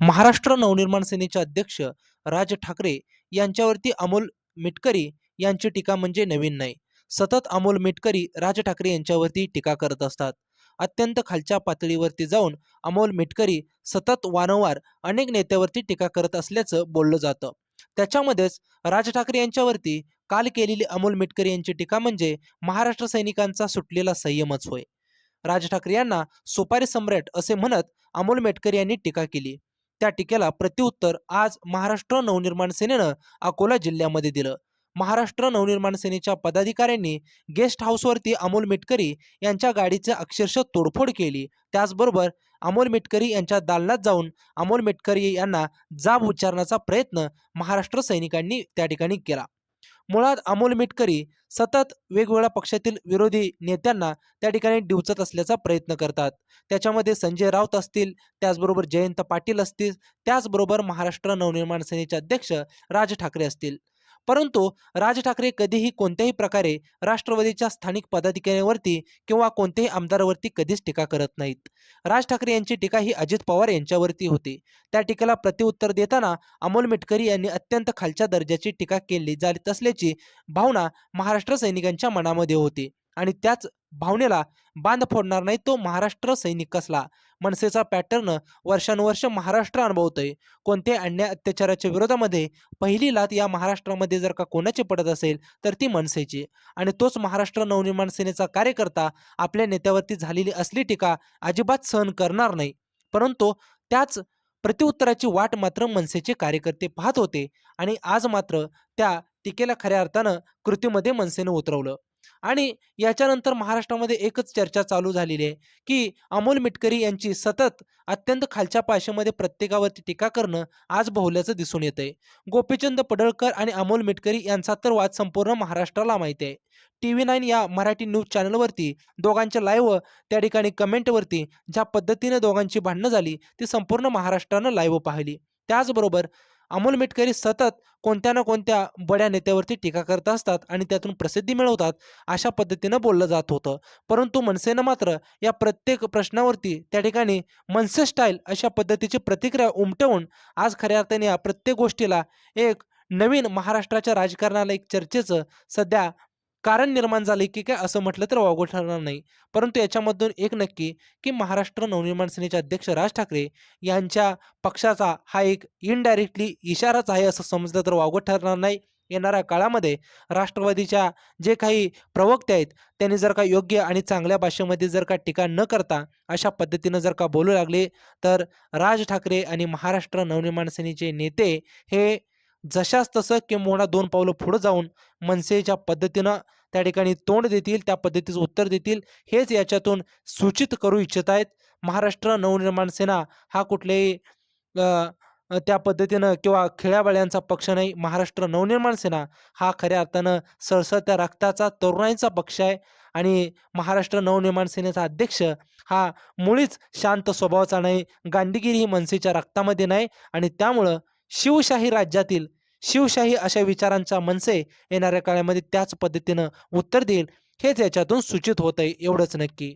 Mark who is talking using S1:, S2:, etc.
S1: महाराष्ट्र नवनिर्माण सेनेचे अध्यक्ष राज ठाकरे यांच्यावरती अमोल मिटकरी यांची टीका म्हणजे नवीन नाही. सतत अमोल मिटकरी राज ठाकरे यांच्यावरती टीका करत असतात. अत्यंत खालच्या पातळीवरती जाऊन अमोल मिटकरी सतत वारंवार अनेक नेत्यावरती टीका करत असल्याचं बोललं जातं. त्याच्यामध्येच राज ठाकरे यांच्यावरती काल केलेली अमोल मिटकरी यांची टीका म्हणजे महाराष्ट्र सैनिकांचा सुटलेला संयमच होय. राज ठाकरे यांना सुपारी सम्राट असे म्हणत अमोल मेटकरी यांनी टीका केली. त्या टीकेला प्रत्युत्तर आज महाराष्ट्र नवनिर्माण सेनेनं अकोला जिल्ह्यामध्ये दिलं. महाराष्ट्र नवनिर्माण सेनेच्या पदाधिकाऱ्यांनी गेस्ट हाऊसवरती अमोल मिटकरी यांच्या गाडीचे अक्षरशः तोडफोड केली. त्याचबरोबर अमोल मिटकरी यांच्या दालनात जाऊन अमोल मिटकरी यांना जाब उच्चारण्याचा प्रयत्न महाराष्ट्र सैनिकांनी त्या ठिकाणी केला. मुळात अमोल मिटकरी सतत वेगवेगळ्या पक्षातील विरोधी नेत्यांना त्या ठिकाणी डिवचत असल्याचा प्रयत्न करतात. त्याच्यामध्ये संजय राऊत असतील त्याचबरोबर जयंत पाटील असतील त्याचबरोबर महाराष्ट्र नवनिर्माण सेनेचे अध्यक्ष राज ठाकरे असतील. परंतु राज ठाकरे कधीही कोणत्याही प्रकारे राष्ट्रवादीच्या स्थानिक पदाधिकाऱ्यांवरती किंवा कोणत्याही आमदारावरती कधीच टीका करत नाहीत. राज ठाकरे यांची टीका ही अजित पवार यांच्यावरती होती. त्या टीकेला प्रत्युत्तर देताना अमोल मिटकरी यांनी अत्यंत खालच्या दर्जाची टीका केली जात असल्याची भावना महाराष्ट्र सैनिकांच्या मनामध्ये होती आणि त्याच भावनेला बांध फोडणार नाही तो महाराष्ट्र सैनिक कसला? मनसेचा पॅटर्न वर्षानुवर्ष महाराष्ट्र अनुभवतोय. कोणत्याही अन्याय अत्याचाराच्या विरोधामध्ये पहिली लात या महाराष्ट्रामध्ये जर का कोणाची पडत असेल तर ती मनसेची. आणि तोच महाराष्ट्र नवनिर्माण सेनेचा कार्यकर्ता आपल्या नेत्यावरती झालेली असली टीका अजिबात सहन करणार नाही. परंतु त्याच प्रत्युत्तराची वाट मात्र मनसेचे कार्यकर्ते पाहत होते आणि आज मात्र त्या टीकेला खऱ्या अर्थानं कृतीमध्ये मनसेनं उतरवलं. आणि याच्यानंतर महाराष्ट्रामध्ये एकच चर्चा चालू झालेली आहे की अमोल मिटकरी यांची सतत अत्यंत खालच्या पाशामध्ये प्रत्येकावरती टीका करणं आज बहुल्याचं दिसून येतंय. गोपीचंद पडळकर आणि अमोल मिटकरी यांचा तर वाद संपूर्ण महाराष्ट्राला माहिती आहे. टी व्ही नाईन या मराठी न्यूज चॅनलवरती दोघांच्या लाईव्ह त्या ठिकाणी कमेंटवरती ज्या पद्धतीने दोघांची भांडणं झाली ती संपूर्ण महाराष्ट्रानं लाईव्ह पाहिली. त्याचबरोबर अमोल मिटकरी सतत कोणत्या ना कोणत्या बड्या नेत्यावरती टीका करत असतात आणि त्यातून प्रसिद्धी मिळवतात अशा पद्धतीनं बोललं जात होतं. परंतु मनसेनं मात्र या प्रत्येक प्रश्नावरती त्या ठिकाणी मनसे स्टाईल अशा पद्धतीची प्रतिक्रिया उमटवून आज खऱ्या अर्थाने या प्रत्येक गोष्टीला एक नवीन महाराष्ट्राच्या राजकारणाला एक चर्चेचं सध्या कारण निर्माण झाले की काय असं म्हटलं तर वावगं ठरणार नाही. परंतु याच्यामधून एक नक्की की महाराष्ट्र नवनिर्माण सेनेचे अध्यक्ष राज ठाकरे यांच्या पक्षाचा हा एक इनडायरेक्टली इशाराच आहे असं समजलं तर वावगं ठरणार नाही. येणाऱ्या काळामध्ये राष्ट्रवादीच्या जे काही प्रवक्ते आहेत त्यांनी जर का योग्य आणि चांगल्या भाषेमध्ये जर का टीका न करता अशा पद्धतीनं जर का बोलू लागले तर राज ठाकरे आणि महाराष्ट्र नवनिर्माण सेनेचे नेते हे जशास तसं किंबहुना दोन पावलं पुढं जाऊन मनसेच्या पद्धतीनं त्या ठिकाणी तोंड देतील त्या पद्धतीचं उत्तर देतील हेच याच्यातून सूचित करू इच्छित आहेत. महाराष्ट्र नवनिर्माण सेना हा कुठल्याही त्या पद्धतीनं किंवा खेळ्याबाळ्यांचा पक्ष नाही. महाराष्ट्र नवनिर्माण सेना हा खऱ्या अर्थानं सळसळत्या रक्ताचा तरुणाईचा पक्ष आहे आणि महाराष्ट्र नवनिर्माण सेनेचा अध्यक्ष हा मुळीच शांत स्वभावाचा नाही. गांधीगिरी ही मनसेच्या रक्तामध्ये नाही आणि त्यामुळं शिवशाही राज्यातील शिवशाही अशा विचारांचा मनसे येणाऱ्या काळामध्ये त्याच पद्धतीनं उत्तर देईल हेच याच्यातून सूचित होत आहे एवढंच नक्की.